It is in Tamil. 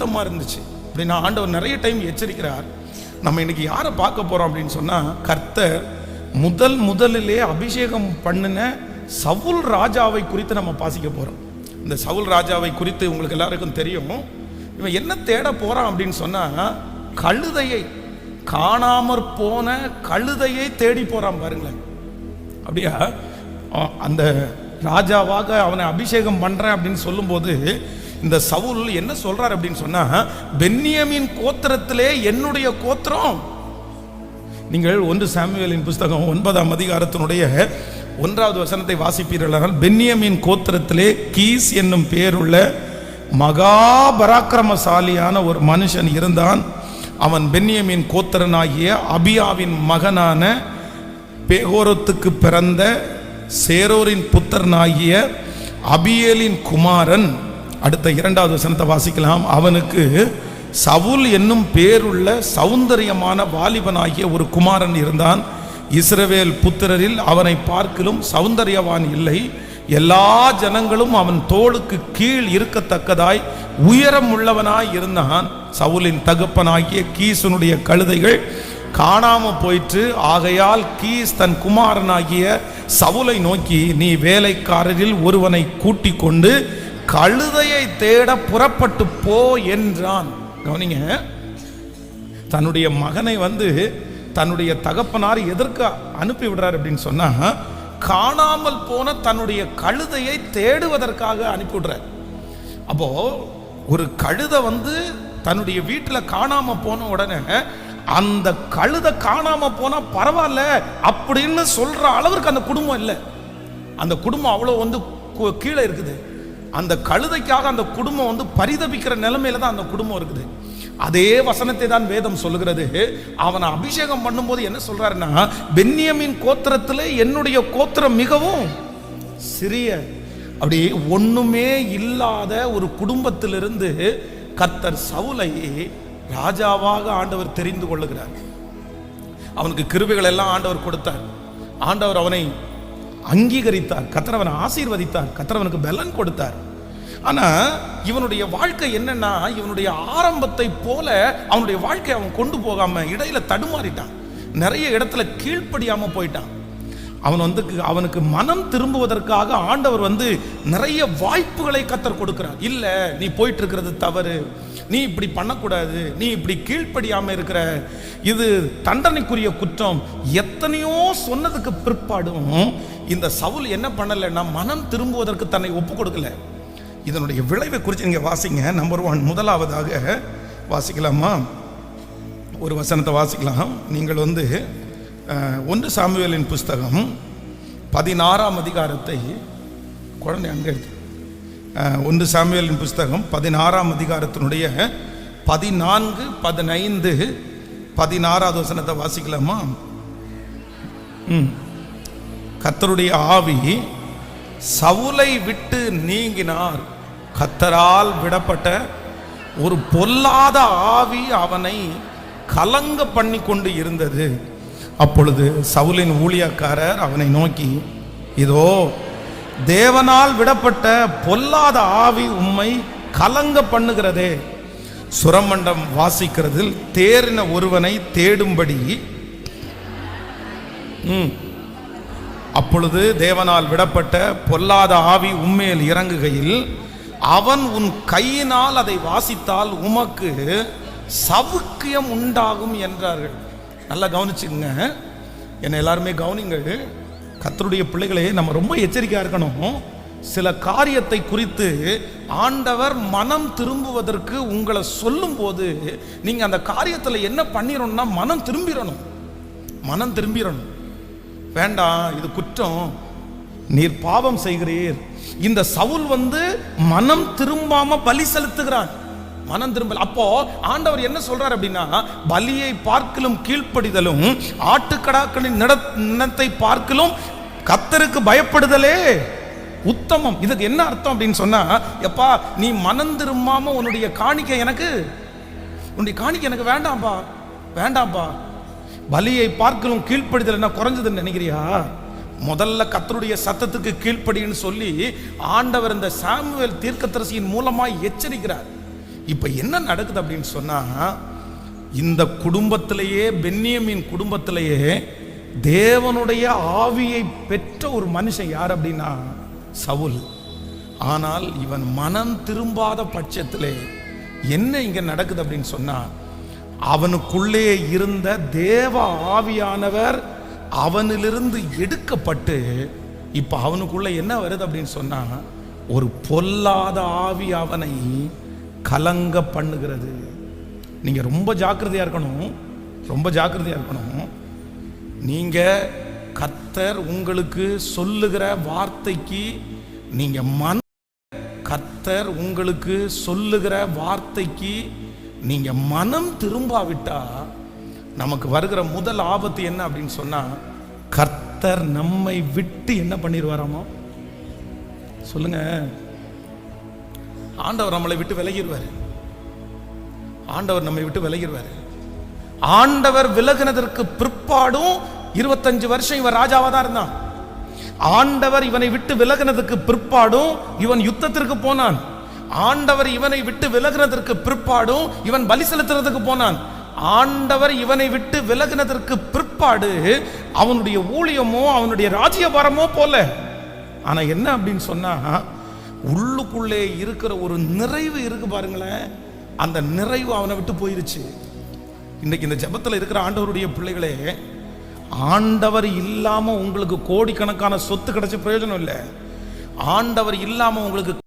சுத்தமாக இருந்துச்சு. அப்படின்னா ஆண்டவர் நிறைய டைம் எச்சரிக்கிறார். நம்ம இன்னைக்கு யாரை பார்க்க போறோம் அப்படின்னு சொன்னா கர்த்தர் முதல் முதலிலே அபிஷேகம் பண்ணின சவுல் ராஜாவை குறித்து நம்ம பாசிக்க போறோம். இந்த சவுல் ராஜாவை குறித்து உங்களுக்கு எல்லாருக்கும் தெரியும். இவன் என்ன தேட போறான் அப்படின்னு சொன்னா கழுதையை காணாமற் போன கழுதையை தேடி போகிறான் பாருங்களேன். அப்படியா? அந்த ராஜாவாக அவனை அபிஷேகம் பண்றேன் அப்படின்னு சொல்லும்போது இந்த சவுல் என்ன சொல்றார் அப்படின்னு சொன்னா பென்னியமின் கோத்திரத்திலே என்னுடைய கோத்திரம். நீங்கள் ஒன்று சாமுவேலின் புஸ்தகம் ஒன்பதாம் அதிகாரத்தினுடைய ஒன்றாவது வசனத்தை வாசிப்பீர்களானால் பென்னியமின் கோத்திரத்திலே கீஸ் என்னும் பெயருள்ள மகா பராக்கிரமசாலியான ஒரு மனுஷன் இருந்தான். அவன் பென்னியமின் கோத்திரனாகிய அபியாவின் மகனான பேகோரத்துக்கு பிறந்த சேரோரின் புத்திரனாகிய அபியலின் குமாரன். அடுத்த இரண்டாவது வசனத்தை வாசிக்கலாம். அவனுக்கு சவுல் என்னும் பேருள்ள சௌந்தரியமான வாலிபனாகிய ஒரு குமாரன் இருந்தான். இஸ்ரவேல் புத்திரரில் அவனை பார்க்கிலும் சௌந்தரியவான் இல்லை. எல்லா ஜனங்களும் அவன் தோளுக்கு கீழ் இருக்கத்தக்கதாய் உயரம் உள்ளவனாய் இருந்தான். சவுலின் தகப்பனாகிய கீசனுடைய கழுதைகள் காணாம போயிற்று. ஆகையால் கீஸ் தன் குமாரனாகிய சவுலை நோக்கி நீ வேலைக்காரரில் ஒருவனை கூட்டிக் கொண்டு கழுதையை தேட புறப்பட்டு போ என்றான். கவனிங்க தன்னுடைய மகனை வந்து தன்னுடைய தகப்பனார் எதற்கு அனுப்பி விடுறார் அப்படின்னு சொன்னா காணாமல் போன தன்னுடைய கழுதையை தேடுவதற்காக அனுப்பி விடுறார். அப்போ ஒரு கழுதை வந்து தன்னுடைய வீட்டில் காணாம போன உடனே அந்த கழுதை காணாம போனா பரவாயில்ல அப்படின்னு சொல்ற அளவுக்கு அந்த குடும்பம் இல்லை. அந்த குடும்பம் அவ்வளோ வந்து கீழே இருக்குது. அந்த கழுதைக்காக அந்த குடும்பம் வந்து பரிதபிக்கிற நிலைமையில தான் அந்த குடும்பம் இருக்குது. அதே வசனத்தை தான் வேதம் சொல்லுகிறது. அவனை அபிஷேகம் பண்ணும்போது என்ன சொல்றாருன்னா பென்னியமின் கோத்திரத்தில் என்னுடைய கோத்திரம் மிகவும் சிறிய அப்படி ஒண்ணுமே இல்லாத ஒரு குடும்பத்திலிருந்து கத்தர் சவுலை ராஜாவாக ஆண்டவர் தெரிந்து கொள்ளுகிறார். அவனுக்கு கிருபைகள் எல்லாம் ஆண்டவர் கொடுத்தார். ஆண்டவர் அவனை அங்கீகரித்தார். கத்திரவனை ஆசீர்வதித்தார். கத்திரவனுக்கு பலன் கொடுத்தார். ஆனா இவனுடைய வாழ்க்கை என்னன்னா இவனுடைய ஆரம்பத்தை போல அவனுடைய வாழ்க்கை அவன் கொண்டு போகாம இடையில தடுமாறிட்டான். நிறைய இடத்துல கீழ்ப்படியாம போயிட்டான். அவன் வந்து அவனுக்கு மனம் திரும்புவதற்காக ஆண்டவர் வந்து நிறைய வாய்ப்புகளை கத்தர் கொடுக்கிறார். இல்ல நீ போயிட்டு இருக்கிறது தவறு. நீ இப்படி பண்ணக்கூடாது நீ இப்படி கீழ்ப்படியாமல் இருக்கிற. இது தண்டனைக்குரிய குற்றம். எத்தனையோ சொன்னதுக்கு பிற்பாடும் இந்த சவுல் என்ன பண்ணலைன்னா மனம் திரும்புவதற்கு தன்னை ஒப்பு கொடுக்கல. இதனுடைய விளைவை குறித்து நீங்கள் வாசிங்க. நம்பர் ஒன் முதலாவதாக வாசிக்கலாமா? ஒரு வசனத்தை வாசிக்கலாம். நீங்கள் வந்து ஒன்று சாமுவேலின் புஸ்தகம் பதினாறாம் அதிகாரத்தை குழந்தை அங்கே எடுத்து ஒன்று சாமியலின் புஸ்தகம் பதினாறாம் அதிகாரத்தினுடைய பதினான்கு பதினைந்து பதினாறாவது வசனத்தை வாசிக்கலாமா? ம். கர்த்தருடைய ஆவி சவுலை விட்டு நீங்கினார். கத்தரால் விடப்பட்ட ஒரு பொல்லாத ஆவி அவனை கலங்க பண்ணி கொண்டு இருந்தது. அப்பொழுது சவுலின் ஊழியக்காரர் அவனை நோக்கி இதோ தேவனால் விடப்பட்ட பொல்லாத ஆவி உம்மை கலங்க பண்ணுகிறதே. சுரமண்டம் வாசிக்கிறதில் தேறின ஒருவனை தேடும்படி. அப்பொழுது தேவனால் விடப்பட்ட பொல்லாத ஆவி உண்மையில் இறங்குகையில் அவன் உன் கையினால் அதை வாசித்தால் உமக்கு சவுக்கியம் உண்டாகும் என்றார்கள். நல்லா கவனிச்சுங்க என்னை எல்லாருமே கவனிங்கள். கத்தருடைய பிள்ளைகளே நம்ம ரொம்ப எச்சரிக்கையாக இருக்கணும். சில காரியத்தை குறித்து ஆண்டவர் மனம் திரும்புவதற்கு உங்களை சொல்லும்போது நீங்கள் அந்த காரியத்தில் என்ன பண்ணிடணும்னா மனம் திரும்பிடணும் மனம் திரும்பிடணும் வேண்டாம் இது குற்றம். நீர் பாவம் செய்கிறீர். இந்த சவுல் வந்து மனம் திரும்பாம பலி செலுத்துகிறான். மனம் திரும்பல. அப்போ ஆண்டவர் என்ன சொல்றார் அப்படின்னா பலியை பார்க்கலும் கீழ்ப்படிதலும் ஆட்டுக்கடாக்களின் நிட- நினத்தை பார்க்கலும் கத்தருக்கு பயப்படுதலே உத்தமம். இதுக்கு என்ன அர்த்தம் அப்படின்னு சொன்னா எப்பா நீ மனம் திரும்பாம உன்னுடைய காணிக்கை எனக்கு உன்னுடைய காணிக்கை எனக்கு வேண்டாம்ப்பா வேண்டாம்ப்பா பலியை பார்க்கலும் கீழ்ப்படிதல் என்ன குறைஞ்சதுன்னு நினைக்கிறியா? முதல்ல கத்தருடைய சத்தத்துக்கு கீழ்ப்படின்னு சொல்லி ஆண்டவர் இந்த சாமுவேல் தீர்க்கத்தரசியின் மூலமாய் எச்சரிக்கிறார். இப்போ என்ன நடக்குது அப்படின்னு சொன்னா இந்த குடும்பத்திலேயே பென்னியமின் குடும்பத்திலேயே தேவனுடைய ஆவியை பெற்ற ஒரு மனுஷன் யார் அப்படின்னா சவுல். ஆனால் இவன் மனம் திரும்பாத பட்சத்திலே என்ன இங்கே நடக்குது அப்படின்னு சொன்னா அவனுக்குள்ளே இருந்த தேவ ஆவியானவர் அவனிலிருந்து எடுக்கப்பட்டு இப்போ அவனுக்குள்ள என்ன வருது அப்படின்னு சொன்னால் ஒரு பொல்லாத ஆவி அவனை கலங்க பண்ணுகிறது நீங்கள் ரொம்ப ஜாக்கிரதையாக இருக்கணும். ரொம்ப ஜாக்கிரதையாக இருக்கணும். நீங்கள் கத்தர் உங்களுக்கு சொல்லுகிற வார்த்தைக்கு நீங்கள் மன கத்தர் உங்களுக்கு சொல்லுகிற வார்த்தைக்கு நீங்கள் மனம் திரும்பாவிட்டா நமக்கு வருகிற முதல் ஆபத்து என்ன அப்படின்னு சொன்னால் கர்த்தர் நம்மை விட்டு என்ன பண்ணிடுவாராமோ சொல்லுங்கள் ஆண்டவர் நம்மளை விட்டு விலகிடுவார். ஆண்டவர் நம்மை விட்டு விலகிடுவார். ஆண்டவர் விலகினதற்கு பிற்பாடும் இருபத்தஞ்சு வருஷம் இவன் ராஜாவா தான் இருந்தான். ஆண்டவர் இவனை விட்டு விலகினதுக்கு பிற்பாடும் இவன் யுத்தத்திற்கு போனான். ஆண்டவர் இவனை விட்டு விலகினதற்கு பிற்பாடும் இவன் பலி செலுத்துறதுக்கு போனான். ஆண்டவர் இவனை விட்டு விலகினதற்கு பிற்பாடு அவனுடைய ஊழியமோ அவனுடைய ராஜ்யபாரமோ போல. ஆனா என்ன அப்படின்னு சொன்னா உள்ளுக்குள்ளே இருக்கிற ஒரு நிறைவு இருக்கு பாருங்களேன். அந்த நிறைவு அவனை விட்டு போயிருச்சு. இன்னைக்கு இந்த ஜெபத்தில் இருக்கிற ஆண்டவருடைய பிள்ளைகளே ஆண்டவர் இல்லாமல் உங்களுக்கு கோடிக்கணக்கான சொத்து கிடைச்ச பிரயோஜனம் இல்லை. ஆண்டவர் இல்லாமல் உங்களுக்கு